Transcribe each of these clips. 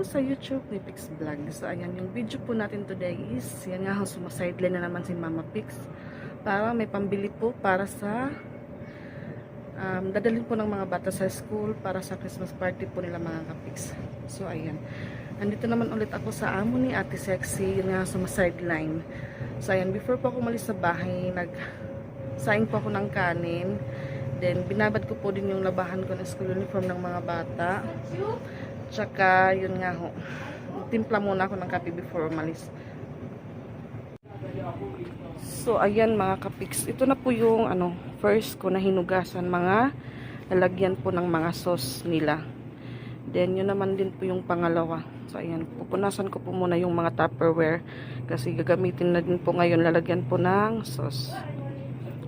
Po sa YouTube ni Pix Vlog. So, ayan, yung video po natin today is, yan nga, sumasideline na naman si Mama Pix para may pambili po para sa um, dadalhin po ng mga bata sa school para sa Christmas party po nila mga kapix. So, ayan. Andito naman ulit ako sa amo ni Ate Sexy, yun nga, sumasideline. So, ayan, before po ako umalis sa bahay, nag saing po ako ng kanin. Then, binabad ko po din yung labahan ko ng school uniform ng mga bata. Tsaka, yun nga ho. Timpla muna ako ng kape before umalis. So, ayan mga kapiks. Ito na po yung ano, first ko na hinugasan mga lalagyan po ng mga sauce nila. Then, yun naman din po yung pangalawa. So, ayan. Pupunasan ko po muna yung mga tupperware. Kasi gagamitin na din po ngayon lalagyan po ng sauce.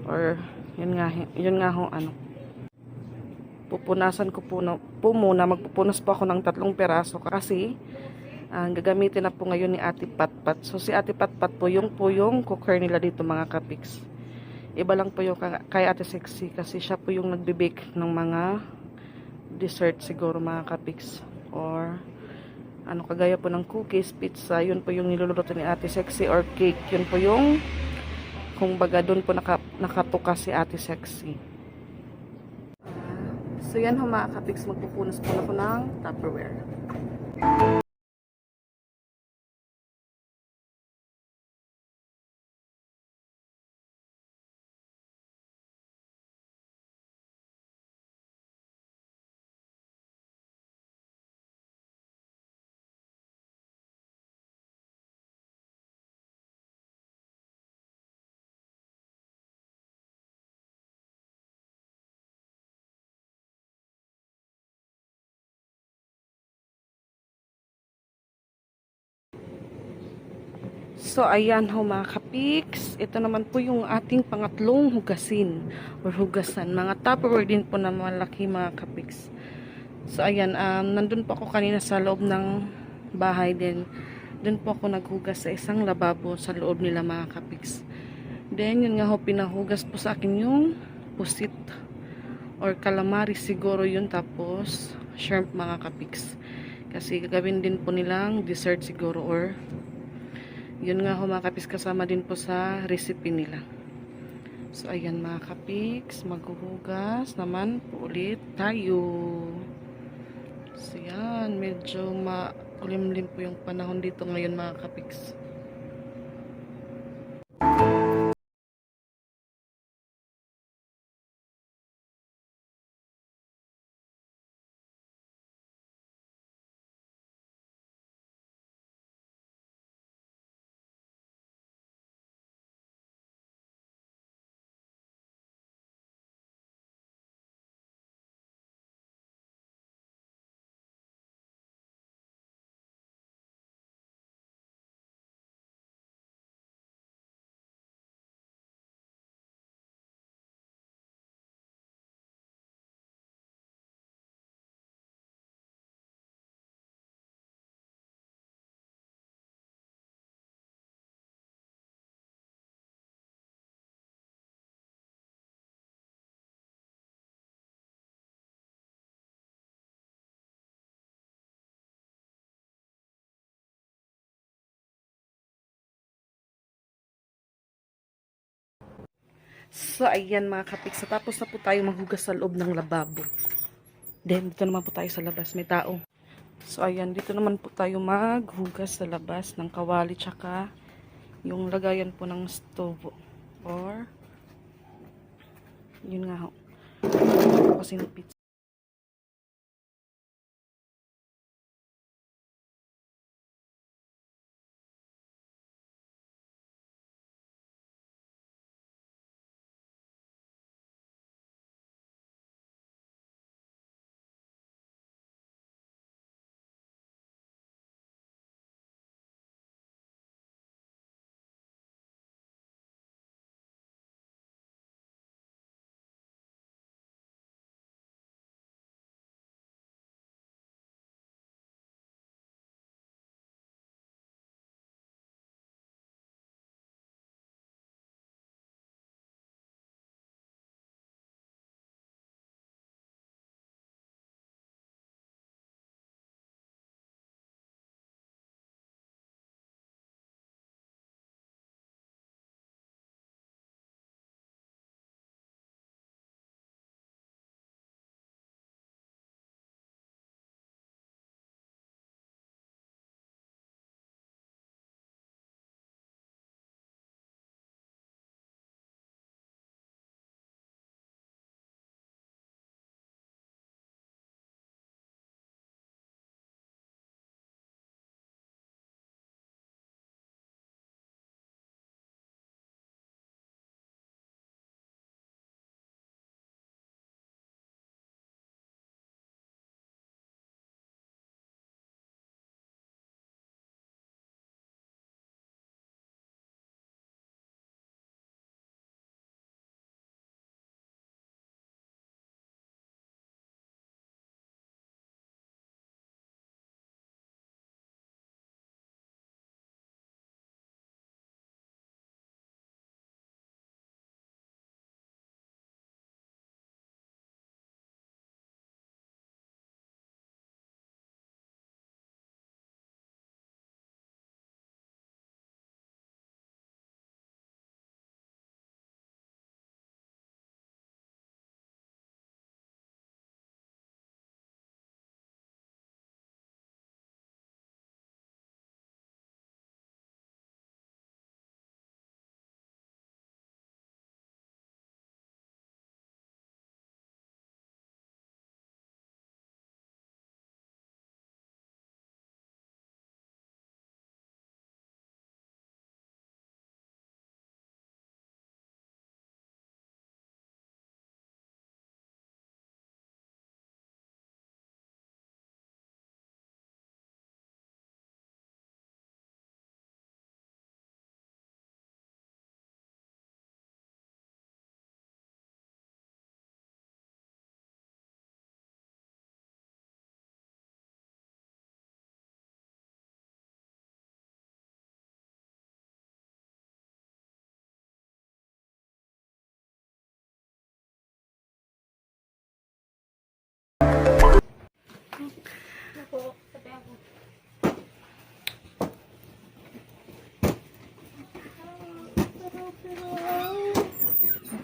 Or, yun nga, yun nga ho, ano. Pupunasan ko po, na, po muna. Magpupunas po ako ng tatlong peraso. Kasi, ang gagamitin na po ngayon ni Ate Patpat. So si Ate Patpat po yung po yung cooker nila dito mga kapiks. Iba lang po yung ka- kay Ate Sexy kasi siya po yung nagbe-bake ng mga dessert siguro mga kapiks. Or ano kagaya po ng cookies, pizza, yun po yung niluluto ni Ate Sexy or cake. Yun po yung kung baga doon po naka, nakatuka si Ate Sexy. So yan ho mga kapiks, magpupunas po ako ng Tupperware. So, ayan ho mga kapiks. Ito naman po yung ating pangatlong hugasin or hugasan. Mga tupperware din po na malaki mga kapiks. So, ayan. Um, nandun po ako kanina sa loob ng bahay din. Doon po ako naghugas sa isang lababo sa loob nila mga kapiks. Then, yun nga ho, pinahugas po sa akin yung pusit or calamari siguro yun. Tapos, shrimp mga kapiks. Kasi gagawin din po nilang dessert siguro or yun nga ho mga kapiks kasama din po sa recipe nila. So ayan mga kapiks, maghuhugas naman po ulit tayo. So yan, medyo maulimlim po yung panahon dito ngayon mga kapiks. So, ayan mga kapiks. Tapos na po tayo maghugas sa loob ng lababo. Then, dito naman po tayo sa labas. May tao. So, ayan. Dito naman po tayo maghugas sa labas ng kawali tsaka yung lagayan po ng stove. Or, yun nga ho. Kasi pizza.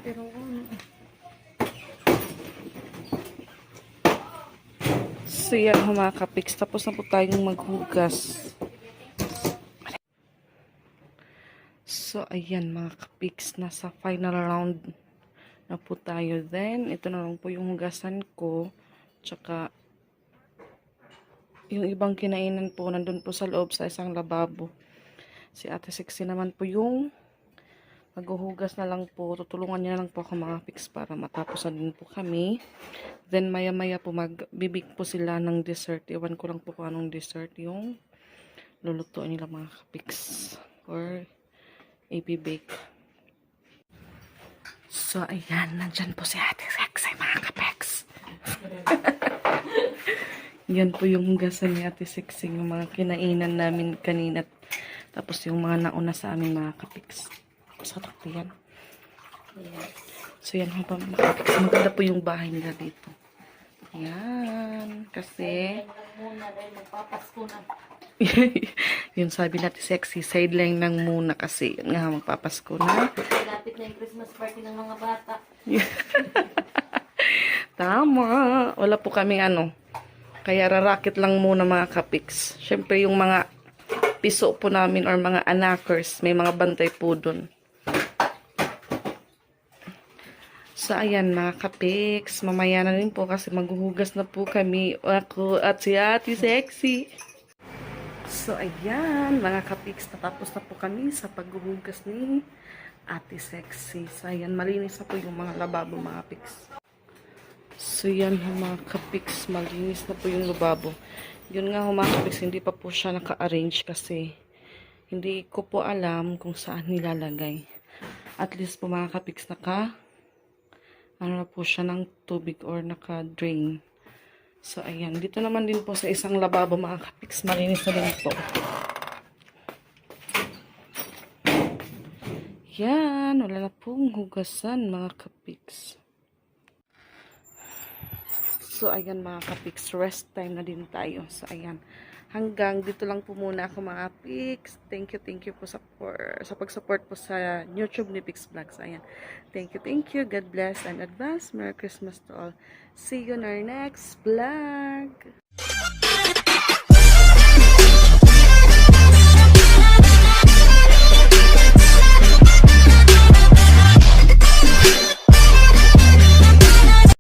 Pero, ano, So yan ho mga kapiks, tapos na po tayong maghugas. So ayan mga kapiks, nasa final round na po tayo. Then, ito na lang po yung hugasan ko. Tsaka, yung ibang kinainan po, nandun po sa loob sa isang lababo. Si Ate Sexy naman po yung maghuhugas na lang po. Tutulungan niya na lang po ako mga pics para matapos na din po kami. Then maya maya po magbibig po sila ng dessert. Iwan ko lang po kung anong dessert yung lulutuin nila mga kapiks. Or ibibake. So ayan, nandyan po si Ate Sexy mga kapiks. Yan po yung hugasan ni Ate Sexy, yung mga kinainan namin kanina. Tapos yung mga nauna sa amin mga kapiks. Sa takto yan. Yes. So yan ha pa mga kapiks. Maganda po yung bahay nila dito. Yan. Kasi, yun sabi natin sexy, sideline lang muna kasi yun nga magpapasko na. Lapit na yung Christmas party ng mga bata. Tama. Wala po kami ano. Kaya rarakit lang muna mga kapiks. Siyempre yung mga piso po namin or mga anakers, may mga bantay po dun. So, ayan mga kapiks. Mamaya na rin po kasi maghuhugas na po kami. Ako at si Ate Sexy. So, ayan, mga kapiks, natapos na po kami sa paghuhugas ni Ate Sexy. So, ayan, malinis na po yung mga lababo, mga piks. So, yan mga kapiks, malinis na po yung lababo. Yun nga mga kapiks, hindi pa po siya naka-arrange kasi hindi ko po alam kung saan nilalagay. At least po, mga kapiks, naka, ano na po siya ng tubig or naka-drain. So, ayan. Dito naman din po sa isang lababo, mga kapiks. Malinis na din po. Yan. Wala na pong hugasan, mga kapiks. So, ayan mga kapiks. Rest time na din tayo. So, ayan. Hanggang dito lang po muna ako mga pics. Thank you, thank you po sa, for, sa pag-support po sa YouTube ni Pix Vlogs. Ayan. Thank you, thank you. God bless and advance. Merry Christmas to all. See you in our next vlog.